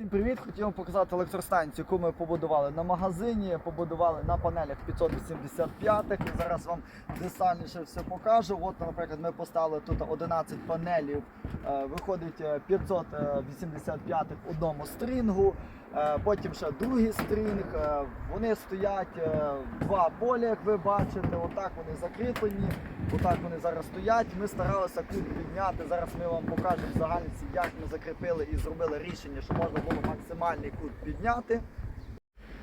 Всім привіт! Хотів вам показати електростанцію, яку ми побудували на магазині, побудували на панелях 585 І зараз вам детальніше все покажу. От, наприклад, ми поставили тут 11 панелів, е, виходить е, 585 в одному стрінгу. Е, Потім ще другий стрінг. Е, Вони стоять е, два поля, як ви бачите. Отак вони закріплені. Отак вони зараз стоять. Ми старалися кут підняти. Зараз ми вам покажемо в загальниці, як ми закріпили і зробили рішення, що можна було максимальний кут підняти.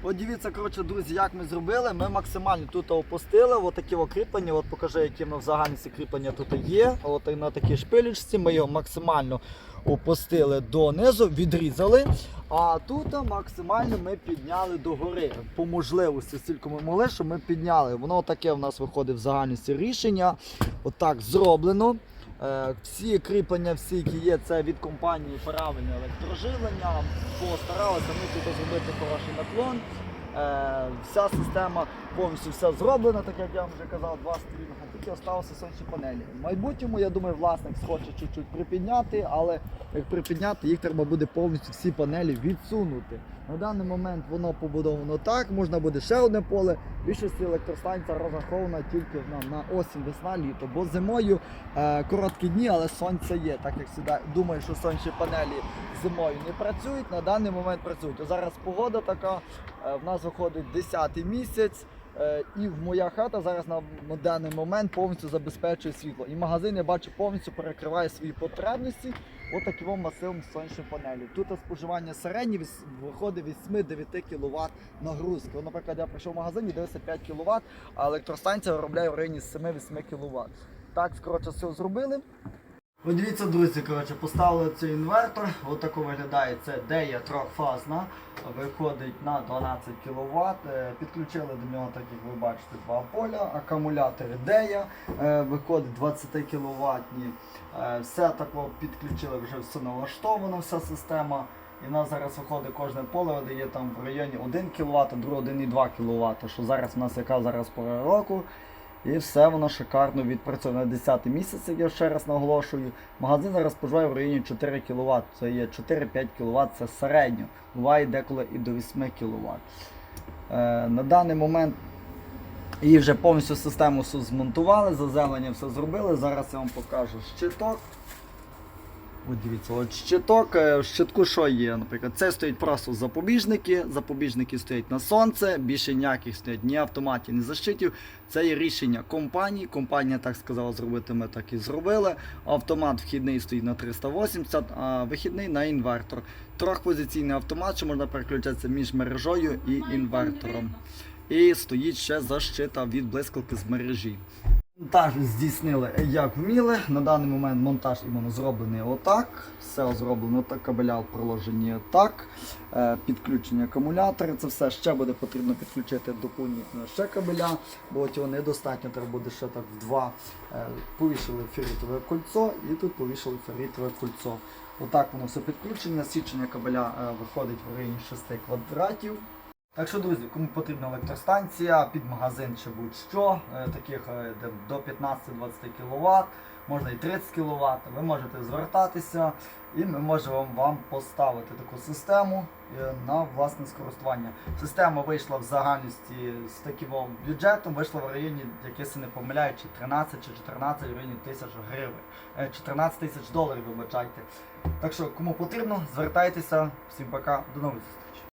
От дивіться, коротше, друзі, як ми зробили. Ми максимально тут опустили отакі окріплення. От покажи, які ми в загальниці кріплення тут є. От на такій шпилючці. Ми його максимально опустили донизу, відрізали. А тут максимально ми підняли догори. По можливості, стільки ми могли, щоб ми підняли. Воно таке в нас виходить в загальності рішення. Отак зроблено. Е, Всі кріплення, всі, які є, це від компанії правильне електрожилення. Постаралися ми тут зробити хороший наклон. Е, Вся система повністю вся зроблена, так як я вам вже казав, два стрінга, тільки залишилися сонячні панелі. В майбутньому, я думаю, власник схоче чуть-чуть припідняти, але як припідняти, їх треба буде повністю всі панелі відсунути. На даний момент воно побудовано так, можна буде ще одне поле. Більшості електростанція розрахована тільки на, на осінь, весна, літо. Бо зимою е, короткі дні, але сонце є. Так як завжди думаю, що сонячні панелі зимою не працюють, на даний момент працюють. Ось Зараз погода така, е, в нас виходить 10 місяць. Е, І моя хата зараз на даний момент повністю забезпечує світло. І магазин я бачу повністю перекриває свої потребності отаким масивом сонячних панелей. Тут споживання середнє виходить 8-9 кВт нагрузки. От, наприклад, я прийшов в магазин і дивився 5 кВт, а електростанція виробляє в районі 7-8 кВт. Так, коротше, все зробили. От дивіться, друзі, коротше, поставили цей інвертор. Ось тако виглядає це дея трьохфазна. Виходить на 12 кВт. Підключили до нього, так як ви бачите, два поля, акумулятори дея, е, виходить 20 кВт. Все тако підключили, вже все налаштовано, вся система. І в нас зараз виходить кожне поле, де є там в районі 1 кВт, друге 1,2 кВт. Що зараз у нас яка зараз пора року. І все воно шикарно відпрацьовує на 10 місяць, як я ще раз наголошую. Магазин зараз споживає в районі 4 кВт. Це є 4-5 кВт, це середньо. Буває деколи і до 8 кВт. Е, на даний момент її вже повністю систему змонтували, заземлення все зробили. Зараз я вам покажу щиток. От дивіться, от щиток, е, в щитку що є, наприклад, це стоять просто запобіжники, запобіжники стоять на сонце, більше ніяких стоять ні автоматів, ні защитів. Це є рішення компанії. Компанія так сказала зробити, ми так і зробили. Автомат вхідний стоїть на 380, а вихідний на інвертор. Трьохпозиційний автомат, що можна переключатися між мережою і інвертором. І стоїть ще защита від блискавки з мережі. Монтаж здійснили як вміли. На даний момент монтаж іменно зроблений отак. Все зроблено так, кабеля проложені так. Е, Підключення акумулятора. Це все ще буде потрібно підключити доповнительно ще кабеля, бо цього недостатньо, треба буде ще так в два. Е, Повішали ферритове кольцо і тут повішали ферритове кольцо. Отак воно все підключення. Січення кабеля е, виходить в районі 6 квадратів. Так що, друзі, кому потрібна електростанція, під магазин чи будь-що, е, таких е, до 15-20 кВт, можна і 30 кВт, ви можете звертатися і ми можемо вам поставити таку систему е, на власне скористування. Система вийшла в загальності з таким бюджетом, вийшла в районі, як я не помиляю, чи 13 чи 14 в районі тисяч гривень, Е, 14 тисяч доларів, вибачайте. Так що, кому потрібно, звертайтеся. Всім пока, до нових зустрічей.